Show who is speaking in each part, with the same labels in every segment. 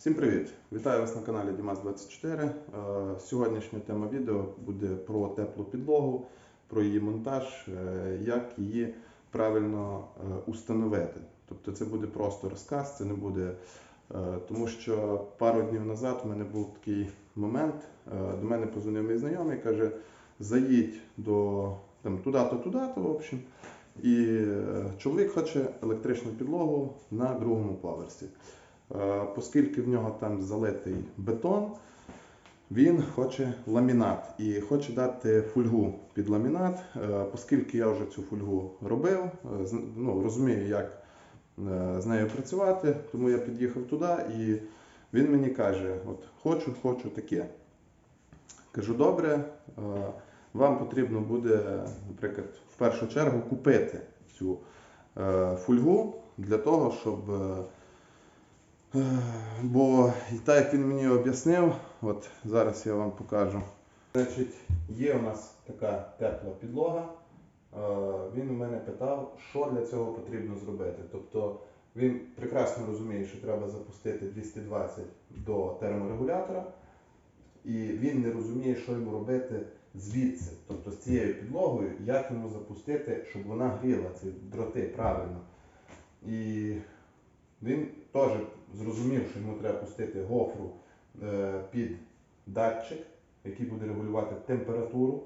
Speaker 1: Всім привіт! Вітаю вас на каналі Дімас24. Е, Сьогоднішня тема відео буде про теплу підлогу, про її монтаж, е, як її правильно е, установити. Тобто це буде просто розказ, це не буде. Тому що пару днів назад у мене був такий момент. До мене позвонив мій знайомий каже: заїдь до там, туди-то, туди-то, в общем. І чоловік хоче електричну підлогу на другому поверсі. Е, Оскільки в нього там залитий бетон, він хоче ламінат і хоче дати фольгу під ламінат. Е, Оскільки я вже цю фольгу робив, е, ну, розумію, як з нею працювати, тому я під'їхав туди і він мені каже: от хочу, хочу таке. Кажу, добре, вам потрібно буде, наприклад, в першу чергу купити цю фольгу для того, щоб. Бо і так як він мені об'яснив, от зараз я вам покажу. Значить, є у нас така тепла підлога. Е, Він у мене питав, що для цього потрібно зробити. Тобто він прекрасно розуміє, що треба запустити 220 до терморегулятора, і він не розуміє, що йому робити звідси, тобто з цією підлогою, як йому запустити, щоб вона гріла ці дроти правильно. І він теж зрозумів, що йому треба пустити гофру е, під датчик, який буде регулювати температуру.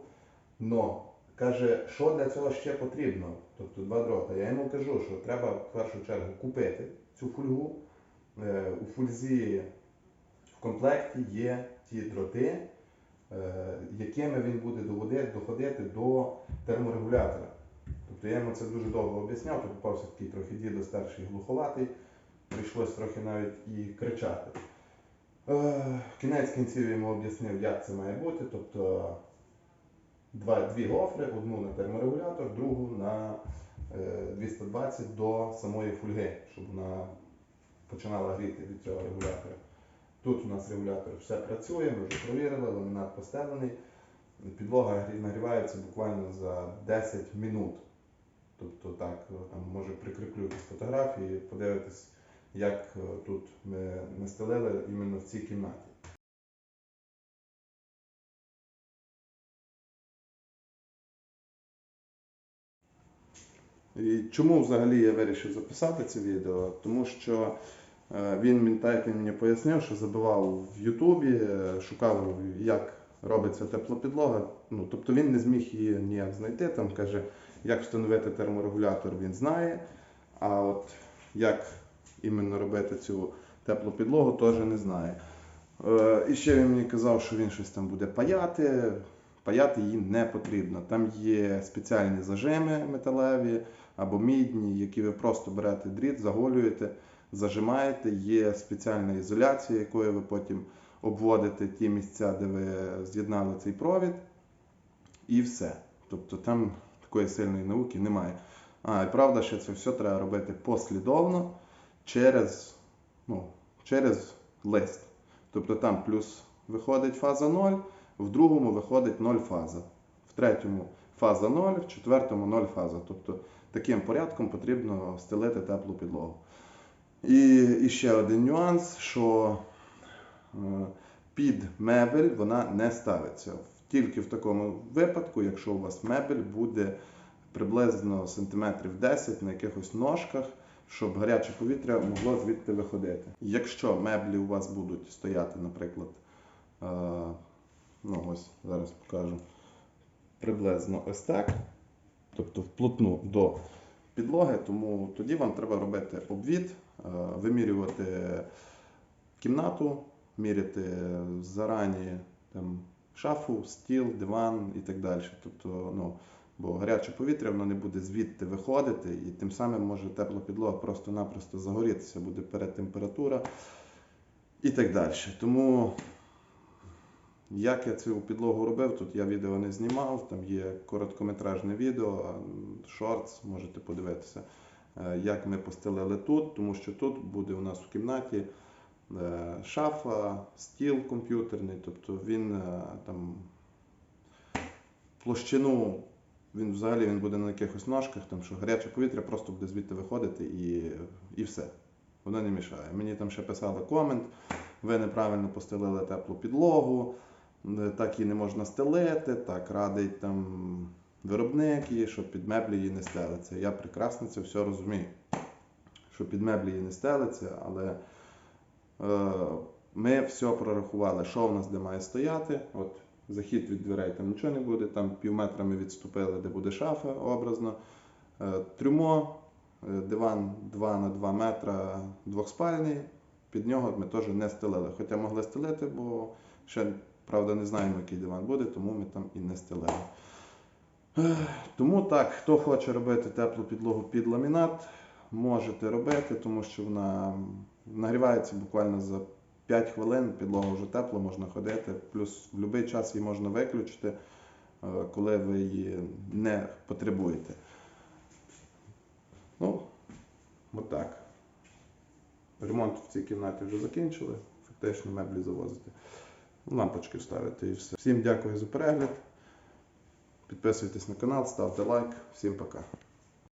Speaker 1: Но каже, що для цього ще потрібно, тобто два дрота. Я йому кажу, що треба в першу чергу купити цю фольгу. Е, У фользі в комплекті є ті дроти, е, якими він буде доходити до терморегулятора. Тобто я йому це дуже довго об'ясняв, то попався такий трохи дідо старший глуховатий, прийшлось трохи навіть і кричати. Е, Кінець кінців йому об'яснив, як це має бути. Тобто два, дві гофри, одну на терморегулятор, другу на е, 220 до самої фольги, щоб вона починала гріти від цього регулятора. Тут у нас регулятор все працює, ми вже провірили, ламінат поставлений. Підлога нагрівається буквально за 10 минут. Тобто так, е, там може прикріплю якісь фотографії, подивитись, як е, тут ми настелили іменно в цій кімнаті. І чому взагалі я вирішив записати це відео? Тому що е, він так мені пояснив, що забивав в Ютубі, е, шукав, як робиться тепла підлога. Ну, тобто він не зміг її ніяк знайти. Там каже, як встановити терморегулятор, він знає. А от як іменно робити цю теплу підлогу, теж не знає. Е, І ще він мені казав, що він щось там буде паяти. Паяти її не потрібно. Там є спеціальні зажими металеві або мідні, які ви просто берете дріт, заголюєте, зажимаєте. Є спеціальна ізоляція, якою ви потім обводите ті місця, де ви з'єднали цей провід, і все. Тобто там такої сильної науки немає. А, і правда, що це все треба робити послідовно через, ну, через лист. Тобто там плюс виходить фаза 0, в другому виходить 0 фаза, в третьому фаза 0, в четвертому 0 фаза. Тобто таким порядком потрібно стелити теплу підлогу. І, і ще один нюанс, що е, під мебель вона не ставиться. Тільки в такому випадку, якщо у вас мебель буде приблизно сантиметрів 10 на якихось ножках, щоб гаряче повітря могло звідти виходити. Якщо меблі у вас будуть стояти, наприклад, е, ну ось зараз покажу, приблизно ось так, тобто вплотну до підлоги, тому тоді вам треба робити обвід, е, вимірювати кімнату, міряти зарані там, шафу, стіл, диван і так далі. Тобто, ну, бо гаряче повітря воно не буде звідти виходити, і тим самим може тепла підлога просто-напросто загорітися, буде передтемпература і так далі. Тому як я цю підлогу робив, тут я відео не знімав, там є короткометражне відео, шортс, можете подивитися, е, як ми постелили тут, тому що тут буде у нас в кімнаті е, шафа, стіл комп'ютерний, тобто він е, там площину, він взагалі він буде на якихось ножках, там що гаряче повітря просто буде звідти виходити і, і все. Воно не мішає. Мені там ще писали комент, ви неправильно постелили теплу підлогу, е, так її не можна стелити, так радить там виробник її, що під меблі її не стелиться. Я прекрасно це все розумію, що під меблі її не стелиться, але е, ми все прорахували, що в нас де має стояти. От захід від дверей там нічого не буде, там пів метра ми відступили, де буде шафа образно. Е, Трюмо, е, диван 2 на 2 метра двохспальний. Під нього ми теж не стелили. Хоча могли стелити, бо ще, правда, не знаємо, який диван буде, тому ми там і не стелили. Тому так, хто хоче робити теплу підлогу під ламінат, можете робити, тому що вона нагрівається буквально за 5 хвилин, підлога вже тепла, можна ходити. Плюс в будь-який час її можна виключити, е, коли ви її не потребуєте. Ну, отак. Ремонт в цій кімнаті вже закінчили, фактично меблі завозити. Лампочки вставити і все. Всім дякую за перегляд. Підписуйтесь на канал, ставте лайк. Всім пока.